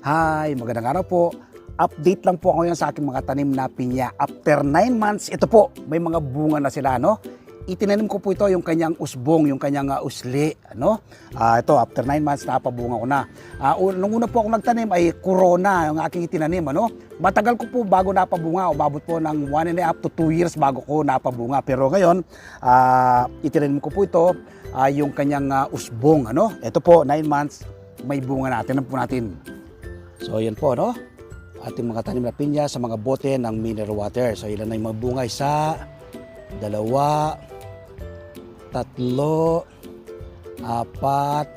Hi, magandang araw po. Update lang po ako ngayon sa aking mga tanim na pinya. After 9 months, ito po, may mga bunga na sila, no? Itinanim ko po ito yung kanyang usbong, yung kanyang uh, usli, ano? Ah, ito, after 9 months, napabunga ko na. Un- nung una po ako nagtanim ay corona, yung aking itinanim, ano? Matagal ko po bago napabunga, umabot po ng 1 and a half to 2 years bago ko napabunga. Pero ngayon, ah, itinanim ko po ito, ah, yung kanyang ah, usbong, ano? Ito po, 9 months, may bunga na. Tingnan po natin. So yan po no. Ating mga tanim na pinya sa mga bote ng mineral water. So ilan na yung mga bunga? Isa, dalawa, tatlo, apat,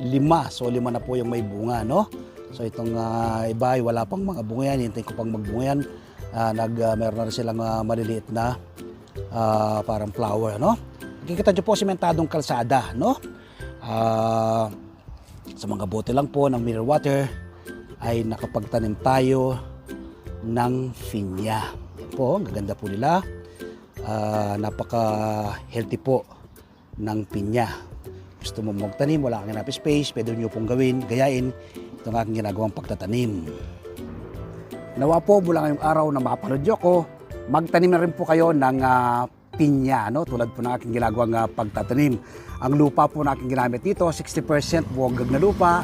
lima. So lima na po yung may bunga no. So itong ah, iba wala pang mga bunga yan. Hintayin ko pang magbunga yan. Ah, nag, ah, meron na rin silang ah, maliliit na ah, parang flower no. Nakikita nyo po simentadong kalsada no. Ah, sa mga bote lang po ng mineral water ay nakapagtanim tayo ng finya. Yan po, gaganda po nila. Ah, napaka-healthy po ng pinya. Gusto mo magtanim, wala kang enough space, pwede nyo pong gawin, gayain itong aking ginagawang pagtatanim. Nawa po mula ngayong araw na makapanood nyo ko, magtanim na rin po kayo ng ah, pinya, no? tulad po ng aking ginagawang ah, pagtatanim. Ang lupa po na aking ginamit dito, 60% buwagag na lupa,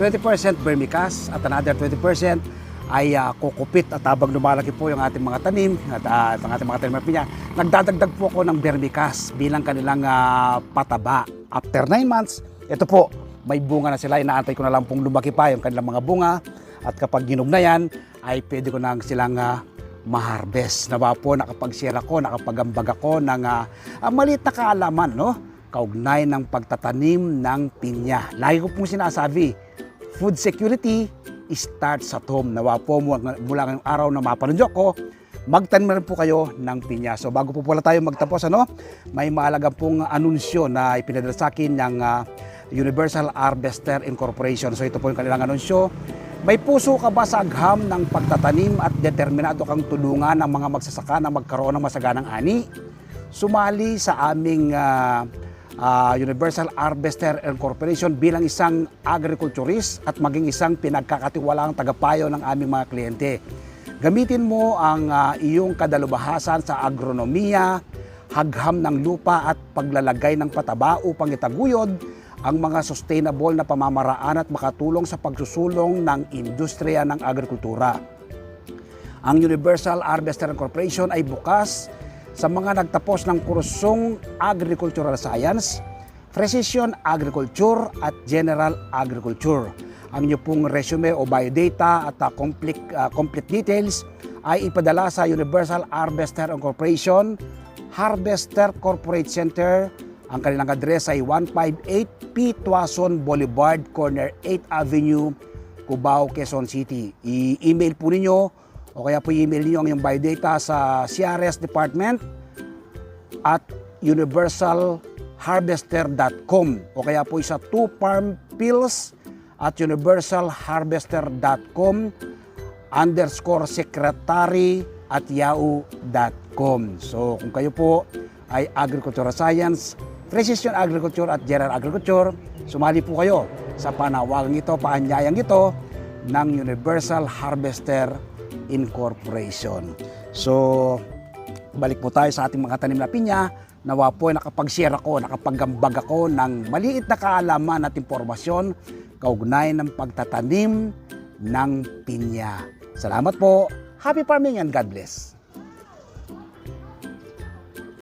20% vermicast at another 20% ay ah, kukupit at habang lumalaki po yung ating mga tanim at ah, ang ating mga tanim pinya, nagdadagdag po ako ng vermicast bilang kanilang ah, pataba. After 9 months, ito po, may bunga na sila. Inaantay ko na lang pong lumaki pa yung kanilang mga bunga. At kapag ginog na yan, ay pwede ko na silang ah, ma-harvest. Nawa po, nakapag-share ako, nakapagambag ako ng ah, ah, maliit na kaalaman, no? Kaugnay ng pagtatanim ng pinya. Lagi ko pong sinasabi, food security starts at home. Nawa po mula ngayong araw na mapanood ko, magtanim na rin po kayo ng pinya. So bago po pala tayo magtapos, ano, may mahalaga pong anunsyo na ipinadala sa akin ng ah, Universal Harvester Incorporation. So ito po yung kanilang anunsyo. May puso ka ba sa agham ng pagtatanim at determinado kang tulungan ng mga magsasaka na magkaroon ng masaganang ani? Sumali sa aming ah, ah, Universal Harvester Incorporation bilang isang agriculturist at maging isang pinagkakatiwalaang tagapayo ng aming mga kliyente. Gamitin mo ang ah, iyong kadalubahasan sa agronomiya, hagham ng lupa at paglalagay ng pataba upang itaguyod ang mga sustainable na pamamaraan at makatulong sa pagsusulong ng industriya ng agrikultura. Ang Universal Harvester Corporation ay bukas sa mga nagtapos ng kursong Agricultural Science, Precision Agriculture at General Agriculture. Ang inyo pong resume o biodata at uh, complete, uh, complete details ay ipadala sa Universal Harvester Corporation, Harvester Corporate Center. Ang kanilang address ay 158 P. Tuason Boulevard, corner 8th Avenue, Cubao, Quezon City. I-email po ninyo o kaya po i-email niyo ang inyong biodata sa CRS Department at universalharvester.com o kaya po sa two farm pills at universalharvester.com underscore secretary at yahoo.com. So kung kayo po ay agricultural science, precision agriculture at general agriculture, sumali po kayo sa panawagang ito, paanyayang ito ng Universal Harvester Incorporation. So, balik po tayo sa ating mga tanim na pinya. Nawa po ay nakapag-share ako, nakapagambag ako ng maliit na kaalaman at impormasyon kaugnay ng pagtatanim ng pinya. Salamat po. Happy farming and God bless.